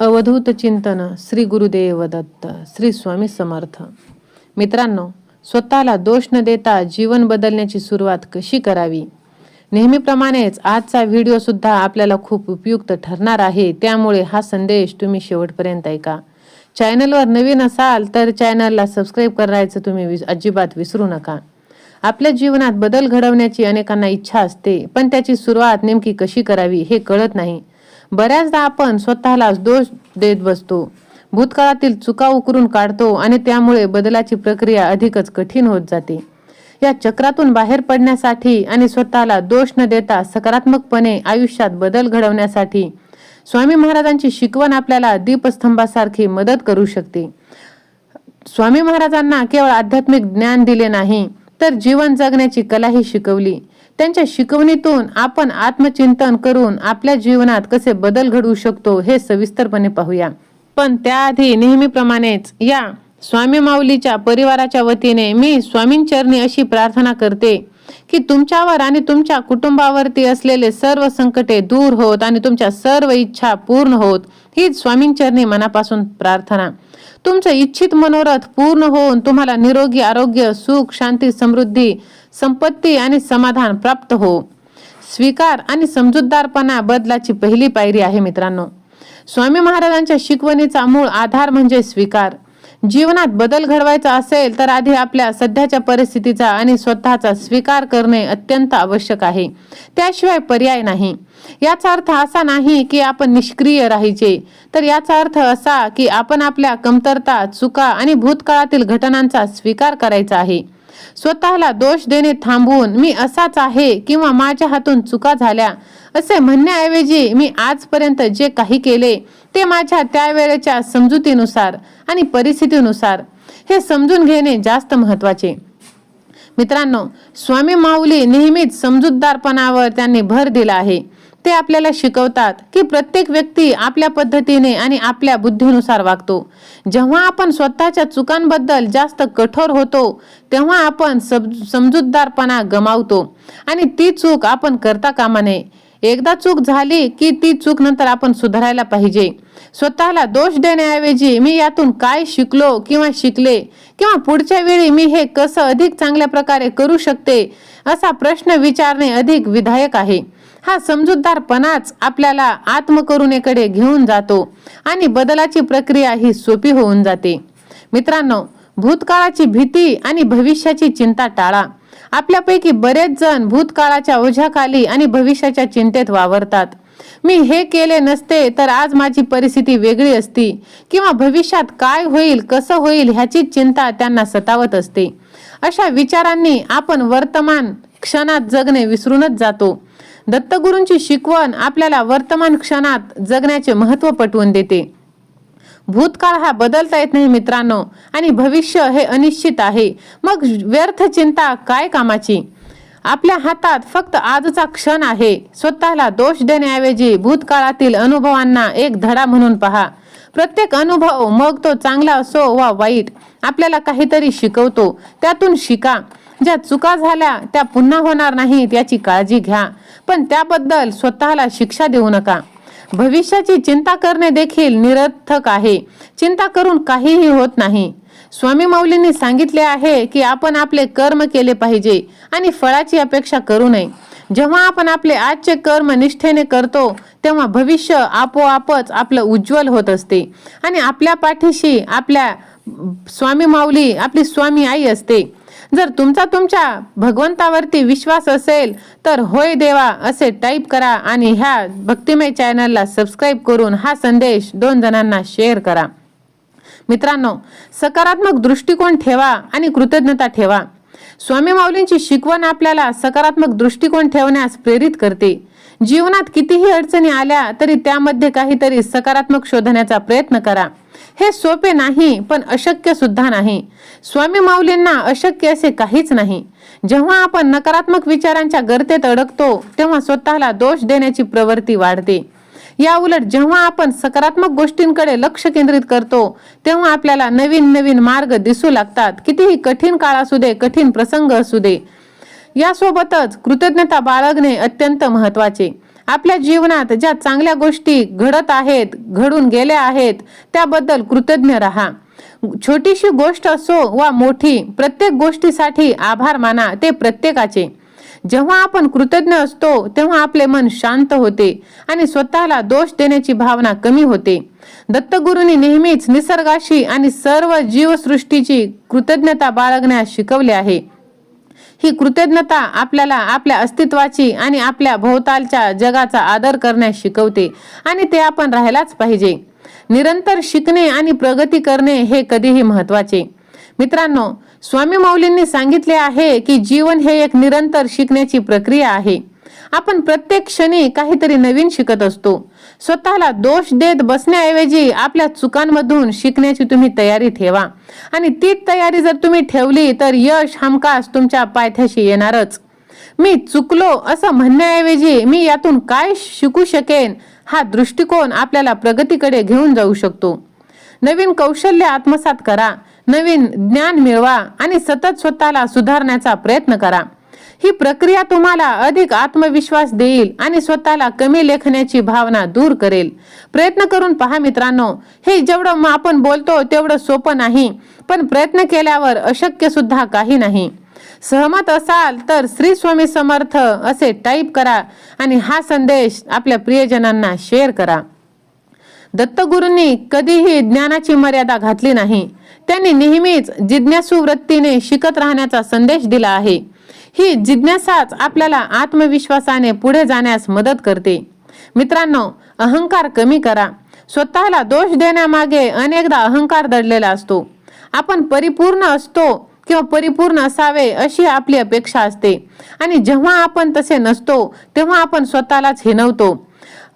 अवधूत चिंतन श्री गुरुदेव दत्त श्री स्वामी समर्थ. मित्रांनो स्वतःला दोष न देता जीवन बदलण्याची सुरुवात कशी करावी? नेहमीप्रमाणेच आजचा व्हिडिओ सुद्धा आपल्याला खूप उपयुक्त ठरणार आहे त्यामुळे हा संदेश तुम्ही शेवटपर्यंत ऐका. चॅनलवर नवीन असाल तर चॅनलला सबस्क्राईब करायचं तुम्ही अजिबात विसरू नका. आपल्या जीवनात बदल घडवण्याची अनेकांना इच्छा असते पण त्याची सुरुवात नेमकी कशी करावी हे कळत नाही. बऱ्याचदा आपण स्वतःलाच दोष देत बसतो. भूतकाळातील चुका उकरून काढतो आणि त्यामुळे बदलाची प्रक्रिया अधिकच कठीण होत जाते. या चक्रातून बाहेर पडण्यासाठी आणि स्वतःला दोष न देता सकारात्मकपणे आयुष्यात बदल घडवण्यासाठी स्वामी महाराजांची शिकवण आपल्याला दीपस्तंभासारखी मदत करू शकते. स्वामी महाराजांना केवळ आध्यात्मिक ज्ञान दिले नाही तर जीवन जगण्याची कलाही शिकवली. त्यांच्या शिकवणीतून आपण आत्मचिंतन करून आपल्या जीवनात कसे बदल घडवू शकतो हे सविस्तरपणे पाहूया. पण त्याआधी नेहमीप्रमाणेच या स्वामी माऊलीच्या परिवाराच्या वतीने मी स्वामींचरणी अशी प्रार्थना करते की तुमच्यावर आणि तुमच्या कुटुंबावरती असलेले सर्व संकटे दूर होत आणि तुमच्या सर्व इच्छा पूर्ण होत. हीच स्वामींचरणी मनापासून प्रार्थना. तुमचं इच्छित मनोरथ पूर्ण होऊन तुम्हाला निरोगी आरोग्य सुख शांती समृद्धी संपत्ती आणि समाधान प्राप्त हो. स्वीकार आणि समजूतदारपणा बदलाची पहिली पायरी आहे मित्रांनो. स्वामी महाराजांच्या शिकवणीचा मूळ आधार म्हणजे स्वीकार. जीवनात बदल घडवायचा असेल तर आधी आपल्या सध्याच्या परिस्थितीचा आणि स्वतःचा स्वीकार करणे अत्यंत आवश्यक आहे. त्याशिवाय पर्याय नाही. याचा अर्थ असा नाही की आपण निष्क्रिय राहायचे. तर याचा अर्थ असा की आपण आपल्या कमतरता चुका आणि भूतकाळातील घटनांचा स्वीकार करायचा आहे. स्वतःला दोष देणे थांबवून मी असाच आहे किंवा माझ्या हातून चुका झाल्या असे म्हणण्याऐवजी मी आजपर्यंत जे काही केले ते माझ्या त्यावेळेच्या समजुतीनुसार आणि परिस्थितीनुसार. हे समजून घेणे जास्त महत्त्वाचे मित्रांनो स्वामी माऊली नेहमीच समजूतदारपणावर त्यांनी भर दिला आहे. ते आपल्याला शिकवतात की प्रत्येक व्यक्ती आपल्या पद्धतीने आणि आपल्या बुद्धीनुसार वागतो. जेव्हा आपण स्वतःच्या चुकांबद्दल जास्त कठोर होतो तेव्हा आपण सब समजूतदारपणा गमावतो आणि ती चूक आपण करता कामा नये. एकदा चूक झाली की ती चूक नंतर आपण सुधारायला पाहिजे. स्वतःला दोष देण्याऐवजी मी यातून काय शिकलो किंवा शिकले किंवा पुढच्या वेळी मी हे कसं अधिक चांगल्या प्रकारे करू शकते असा प्रश्न विचारणे अधिक विधायक आहे. हा समजूतदारपणाच आपल्याला आत्मकरुणेकडे घेऊन जातो आणि बदलाची प्रक्रिया ही सोपी होऊन जाते. मित्रांनो भूतकाळाची भीती आणि भविष्याची चिंता टाळा. आपल्यापैकी बरेच जण भूतकाळाच्या ओझ्याखाली आणि भविष्याच्या चिंतेत वावरतात. मी हे केले नसते तर आज माझी परिस्थिती वेगळी असती किंवा भविष्यात काय होईल कसं होईल ह्याची चिंता त्यांना सतावत असते. अशा विचारांनी आपण वर्तमान क्षणात जगणे विसरूनच जातो. दत्तगुरूंची शिकवण आपल्याला वर्तमान क्षणात जगण्याचे महत्त्व पटवून देते. भूतकाळ हा बदलता येत नाही मित्रांनो आणि भविष्य हे अनिश्चित आहे. मग व्यर्थ चिंता काय कामाची? आपल्या हातात फक्त आजचा क्षण आहे. स्वतःला दोष देण्याऐवजी भूतकाळातील अनुभवांना एक धडा म्हणून पहा. प्रत्येक अनुभव मग तो चांगला असो वा वाईट आपल्याला काहीतरी शिकवतो. त्यातून शिका. ज्या चुका झाल्या त्या पुन्हा होणार नाहीत याची काळजी घ्या. पण त्याबद्दल स्वतःला शिक्षा देऊ नका. भविष्याची चिंता करणे देखील निरर्थक आहे. चिंता करून काहीही होत नाही. स्वामी मौलींनी सांगितले आहे की आपण आपले कर्म केले पाहिजे आणि फळाची अपेक्षा करू नये. जेव्हा आपण आपले आजचे कर्म निष्ठेने करतो तेव्हा भविष्य आपोआपच आपलं उज्ज्वल होत असते आणि आपल्या पाठीशी आपल्या स्वामी माऊली आपली स्वामी आई असते. जर तुमचा तुमच्या भगवंतावरती विश्वास असेल तर होय देवा असे टाईप करा आणि ह्या भक्तिमय चॅनलला सबस्क्राईब करून हा संदेश दोन जणांना शेअर करा. मित्रांनो सकारात्मक दृष्टिकोन ठेवा आणि कृतज्ञता ठेवा. स्वामी माऊलींची शिकवण आपल्याला सकारात्मक दृष्टिकोन ठेवण्यास प्रेरित करते. जीवनात कितीही अडचणी आल्या तरी त्यामध्ये काहीतरी सकारात्मक शोधण्याचा प्रयत्न करा. हे सोपे नाही पण अशक्य सुद्धा नाही. स्वामी माऊलींना अशक्य असे काहीच नाही. जेव्हा आपण नकारात्मक विचारांच्या गर्तेत अडकतो तेव्हा स्वतःला दोष देण्याची प्रवृत्ती वाढते. या उलट जेव्हा आपण सकारात्मक गोष्टींकडे लक्ष केंद्रित करतो तेव्हा आपल्याला नवीन नवीन मार्ग दिसू लागतात. कितीही कठीण काळ असू दे कठीण प्रसंग असू दे. यासोबतच कृतज्ञता बाळगणे अत्यंत महत्त्वाचे आपल्या जीवनात ज्या चांगल्या गोष्टी घडत आहेत घडून गेल्या आहेत त्याबद्दल कृतज्ञ राहा. छोटीशी गोष्ट असो वा मोठी प्रत्येक गोष्टीसाठी आभार माना ते प्रत्येकाचे. जेव्हा आपण कृतज्ञ असतो तेव्हा आपले मन शांत होते आणि स्वतःला दोष देण्याची भावना कमी होते. दत्तगुरूंनी नेहमीच निसर्गाशी आणि सर्व जीवसृष्टीची कृतज्ञता बाळगण्यास शिकवले आहे. ही कृतज्ञता आपल्याला आपल्या अस्तित्वाची आणि आपल्या भोवतालच्या जगाचा आदर करण्यास शिकवते आणि ते आपण राहायलाच पाहिजे. निरंतर शिकणे आणि प्रगती करणे हे कधीही महत्त्वाचे मित्रांनो स्वामी माऊलींनी सांगितले आहे की जीवन हे एक निरंतर शिकण्याची प्रक्रिया आहे. आपण प्रत्येक क्षणी काहीतरी नवीन शिकत असतो. स्वतःला दोष देत बसण्याऐवजी आपल्या चुकांमधून शिकण्याची तुम्ही तयारी ठेवा. आणि ती तयारी जर तुम्ही ठेवली तर यश हमखास तुमच्या पायथ्याशी येणारच. मी चुकलो असं म्हणण्याऐवजी मी यातून काय शिकू शकेन हा दृष्टिकोन आपल्याला प्रगतीकडे घेऊन जाऊ शकतो. नवीन कौशल्य आत्मसात करा नवीन ज्ञान मिळवा आणि सतत स्वतःला सुधारण्याचा प्रयत्न करा. ही प्रक्रिया तुम्हाला अधिक आत्मविश्वास देईल आणि स्वतःला कमी लेखण्याची भावना दूर करेल. प्रयत्न करून पहा मित्रांनो हे जेवढं आपण बोलतो तेवढं सोपं नाही पण प्रयत्न केल्यावर अशक्य सुद्धा काही नाही. सहमत असाल तर श्री स्वामी समर्थ असे टाईप करा आणि हा संदेश आपल्या प्रियजनांना शेअर करा. दत्तगुरूंनी कधीही ज्ञानाची मर्यादा घातली नाही. त्यांनी नेहमीच जिज्ञासू वृत्तीने शिकत राहण्याचा संदेश दिला आहे. ही जिज्ञासाच आपल्याला आत्मविश्वासाने पुढे जाण्यास मदत करते. मित्रांनो अहंकार कमी करा. स्वतःला दोष देण्यामागे अनेकदा अहंकार दडलेला असतो. आपण परिपूर्ण असतो किंवा परिपूर्ण असावे अशी आपली अपेक्षा असते. आणि जेव्हा आपण तसे नसतो तेव्हा आपण स्वतःलाच हिनवतो.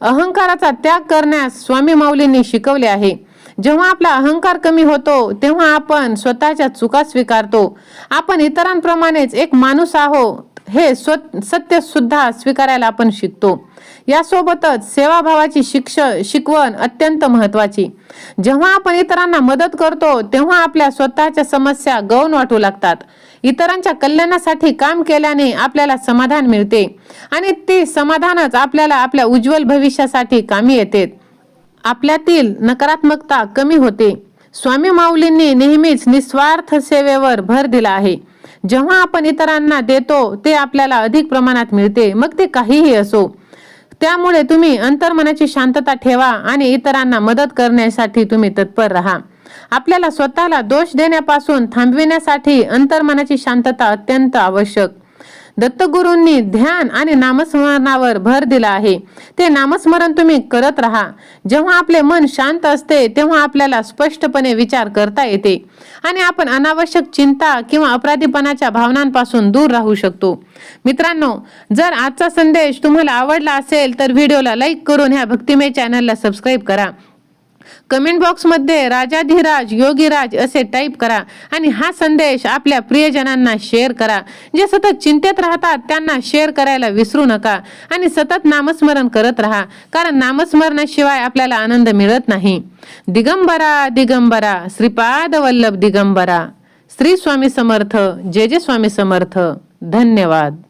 अहंकाराचा त्याग करण्यास स्वामी माऊलींनी शिकवले आहे. जेव्हा आपला अहंकार कमी होतो तेव्हा आपण स्वतःच्या चुका स्वीकारतो. आपण इतरांप्रमाणेच एक माणूस आहोत हे स्व सत्य सुद्धा स्वीकारायला आपण शिकतो. यासोबतच सेवाभावाची शिक्ष शिकवण अत्यंत महत्वाची जेव्हा आपण इतरांना मदत करतो तेव्हा आपल्या स्वतःच्या समस्या गौण वाटू लागतात. इतरांच्या कल्याणासाठी काम केल्याने आपल्याला समाधान मिळते आणि ते समाधानच आपल्याला आपल्या उज्ज्वल भविष्यासाठी कामी येते. आपल्यातील नकारात्मकता कमी होते. स्वामी माऊलींनी नेहमीच निस्वार्थ सेवेवर भर दिला आहे. जेव्हा आपण इतरांना देतो ते आपल्याला अधिक प्रमाणात मिळते मग ते काहीही असो. त्यामुळे तुम्ही अंतर्मनाची शांतता ठेवा आणि इतरांना मदत करण्यासाठी तुम्ही तत्पर राहा. आपल्याला स्वतःला दोष देण्यापासून थांबविण्यासाठी अंतर्मनाची शांतता अत्यंत आवश्यक. दत्तगुरूंनी ध्यान आणि नामस्मरणावर भर दिला आहे. ते नामस्मरण तुम्ही करत राहा. जेव्हा आपले मन शांत असते तेव्हा आपल्याला स्पष्टपणे विचार करता येते. आणि आपण अनावश्यक चिंता किंवा अपराधीपणाच्या भावनांपासून दूर राहू शकतो. मित्रांनो जर आजचा संदेश तुम्हाला आवडला असेल तर व्हिडिओला लाईक करून ह्या भक्तिमय चॅनलला सबस्क्राईब करा. कमेंट बॉक्समध्ये राजाधिराज योगीराज असे टाईप करा आणि हा संदेश आपल्या प्रियजनांना शेअर करा. जे सतत चिंतेत राहतात त्यांना शेअर करायला विसरू नका आणि सतत नामस्मरण करत राहा कारण नामस्मरणाशिवाय आपल्याला आनंद मिळत नाही. दिगंबरा दिगंबरा श्रीपाद वल्लभ दिगंबरा. श्री स्वामी समर्थ जय जय स्वामी समर्थ. धन्यवाद.